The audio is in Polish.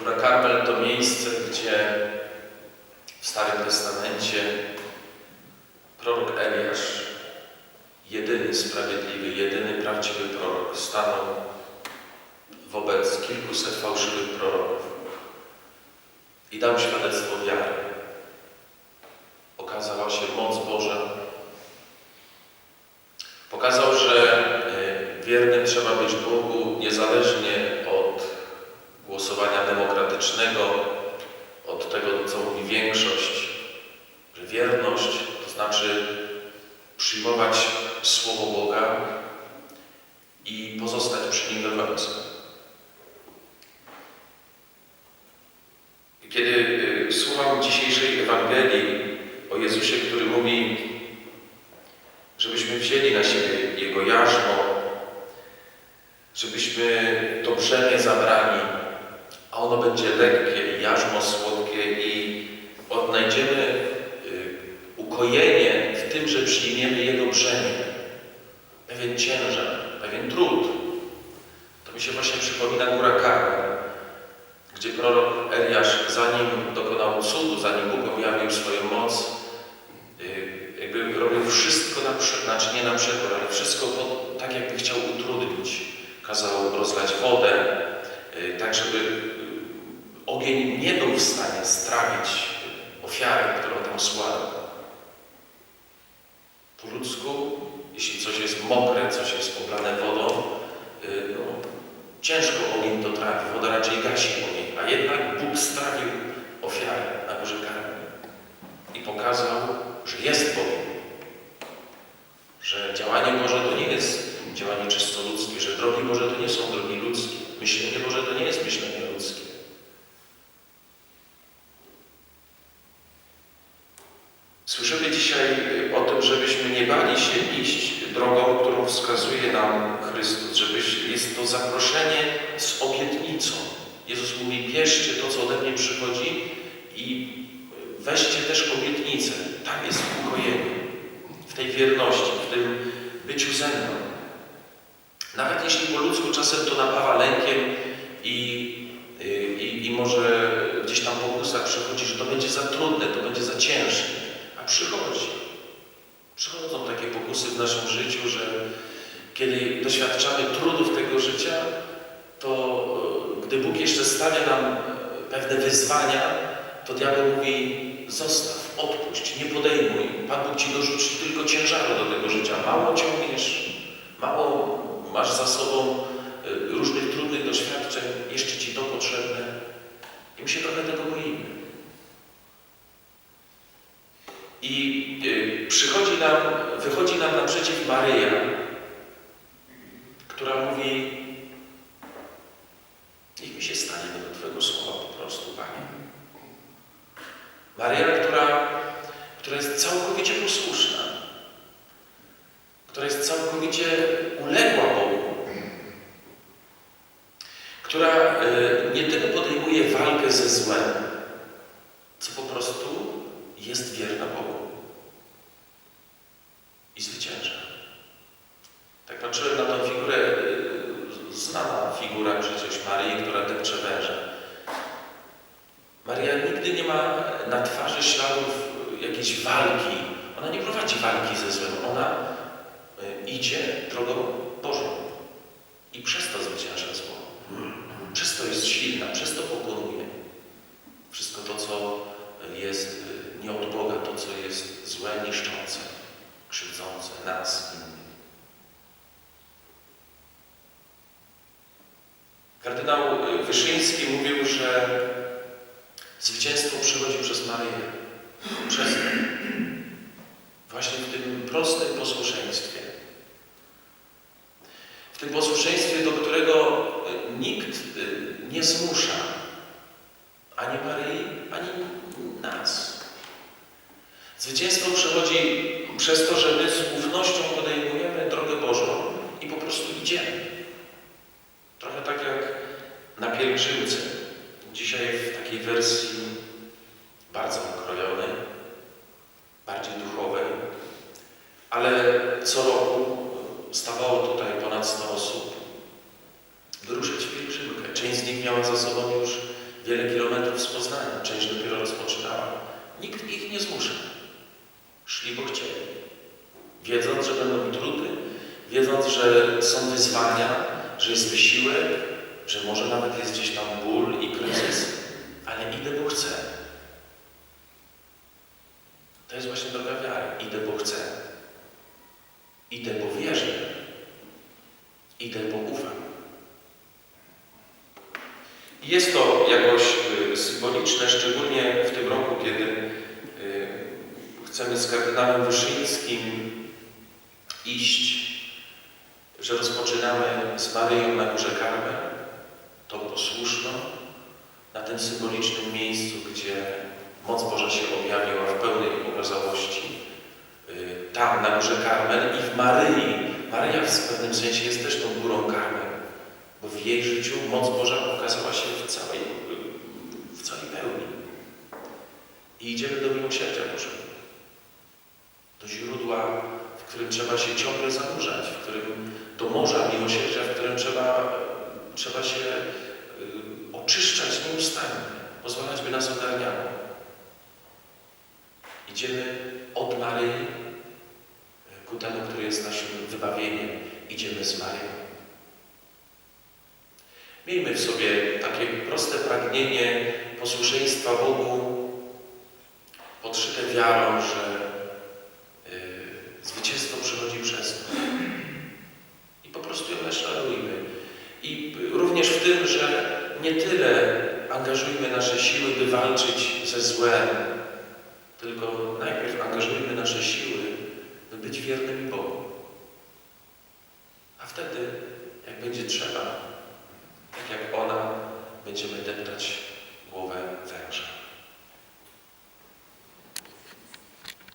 Góra Karmel to miejsce, gdzie w Starym Testamencie prorok Eliasz, jedyny sprawiedliwy, jedyny prawdziwy prorok, stanął wobec kilkuset fałszywych proroków i dał świadectwo wiary. Okazała się moc Boża. Pokazał, że y, wiernym trzeba być Bogu niezależnie demokratycznego, od tego, co mówi większość, że wierność to znaczy przyjmować Słowo Boga i pozostać przy nim do końca. Kiedy y, słucham dzisiejszej Ewangelii o Jezusie, który mówi, żebyśmy wzięli na siebie Jego jarzmo, żebyśmy to brzemię zabrali, a ono będzie lekkie jarzmo słodkie i odnajdziemy y, ukojenie w tym, że przyjmiemy Jego brzemię. Pewien ciężar, pewien trud. To mi się właśnie przypomina Góra Karmel, gdzie prorok Eliasz, zanim dokonał cudu, zanim Bóg objawił swoją moc, y, jakby robił wszystko na przekór, znaczy nie na przekór, ale wszystko pod, tak, jakby chciał utrudnić. Kazał rozlać wodę, y, tak żeby ogień nie był w stanie strawić ofiary, którą tam składał. Po ludzku, jeśli coś jest mokre, coś jest oblane wodą, y, no, ciężko ogień to trafi, woda raczej gasi ogień, a jednak Bóg strawił ofiarę na górze Karmel i pokazał, że jest Bogiem, że działanie Boże to nie jest działanie czysto ludzkie, że drogi Boże to nie są drogi ludzkie, myślenie Boże to nie jest myślenie ludzkie. Słyszymy dzisiaj y, o tym, żebyśmy nie bali się iść drogą, którą wskazuje nam Chrystus, żebyś, jest to zaproszenie z obietnicą. Jezus mówi, bierzcie to, co ode mnie przychodzi i weźcie też obietnicę. Tam jest ukojenie, w tej wierności, w tym byciu ze mną. Nawet jeśli po ludzku czasem to napawa lękiem i, i, i może gdzieś tam pokusa przychodzi, że to będzie za trudne, to będzie za ciężkie, a przychodzi. W naszym życiu, że kiedy doświadczamy trudów tego życia, to e, gdy Bóg jeszcze stawia nam e, pewne wyzwania, to diabeł mówi zostaw, odpuść, nie podejmuj. Pan Bóg Ci dorzuci tylko ciężaru do tego życia. Mało ciągniesz, mało masz za sobą e, różnych trudnych doświadczeń, jeszcze Ci to potrzebne. I my się trochę tego boimy. I y, przychodzi nam, wychodzi nam naprzeciw Maryja, która mówi niech mi się stanie według Twojego słowa po prostu, Panie. Maryja, która, która jest całkowicie posłuszna, która jest całkowicie uległa Bogu, która y, nie tylko podejmuje walkę ze złem, co po prostu jest wierna Bogu i zwycięża. Tak patrzyłem na tą figurę, y, znana figura przecież Maryi, która depcze węża. Maria nigdy nie ma na twarzy śladów jakiejś walki. Ona nie prowadzi walki ze złem. Ona y, idzie drogą Bożą i przez to zwycięża zło. Przez to jest silna, przez to pokonuje wszystko to, co jest y, nie od Boga, to, co jest złe, niszczące, krzywdzące nas, innych. Kardynał y, Wyszyński mówił, że zwycięstwo przychodzi przez Maryję. Przez nią. Właśnie w tym prostym posłuszeństwie. W tym posłuszeństwie, do którego y, nikt y, nie zmusza ani Maryi, ani nas. Zwycięstwo przychodzi przez to, że my z ufnością podejmujemy drogę Bożą i po prostu idziemy. Trochę tak jak pielgrzymce. Dzisiaj w takiej wersji bardzo okrojonej, bardziej duchowej, ale co roku stawało tutaj ponad 100 osób, by ruszyć w pielgrzymkę. Część z nich miała za sobą już wiele kilometrów z Poznania, część dopiero rozpoczynała. Nikt ich nie zmusza. Szli, bo chcieli. Wiedząc, że będą trudy, wiedząc, że są wyzwania, że jest wysiłek, że może nawet jest gdzieś tam ból i kryzys, ale idę, bo chcę. To jest właśnie droga wiary. Idę, bo chcę. Idę, bo wierzę. Idę, bo ufam. Jest to jakoś y, symboliczne, szczególnie w tym roku, kiedy y, chcemy z kardynałem Wyszyńskim iść, że rozpoczynamy z Maryją na Górze Karmel, tą posłuszną, na tym symbolicznym miejscu, gdzie moc Boża się objawiła w pełnej okazałości. Y, Tam, na Górze Karmel i w Maryi. Maryja w pewnym sensie jest też tą Górą Karmel, bo w jej życiu moc Boża okazała się w całej, w całej pełni. I idziemy do miłosierdzia Bożego. Do źródła, w którym trzeba się ciągle zanurzać, w którym do morza miłosierdzia, w którym trzeba, trzeba się y, oczyszczać nieustannie, pozwalać, by nas ogarniało. Idziemy od Maryi y, ku temu, który jest naszym wybawieniem. Idziemy z Maryją. Miejmy w sobie takie proste pragnienie posłuszeństwa Bogu, podszyte wiarą, że y, zwycięstwo przychodzi przez to. I po prostu ją naśladujmy. I y, również w tym, że nie tyle angażujmy nasze siły, by walczyć ze złem, tylko najpierw angażujmy nasze siły, by być wiernymi Bogu. A wtedy, jak będzie trzeba, tak jak ona, będziemy deptać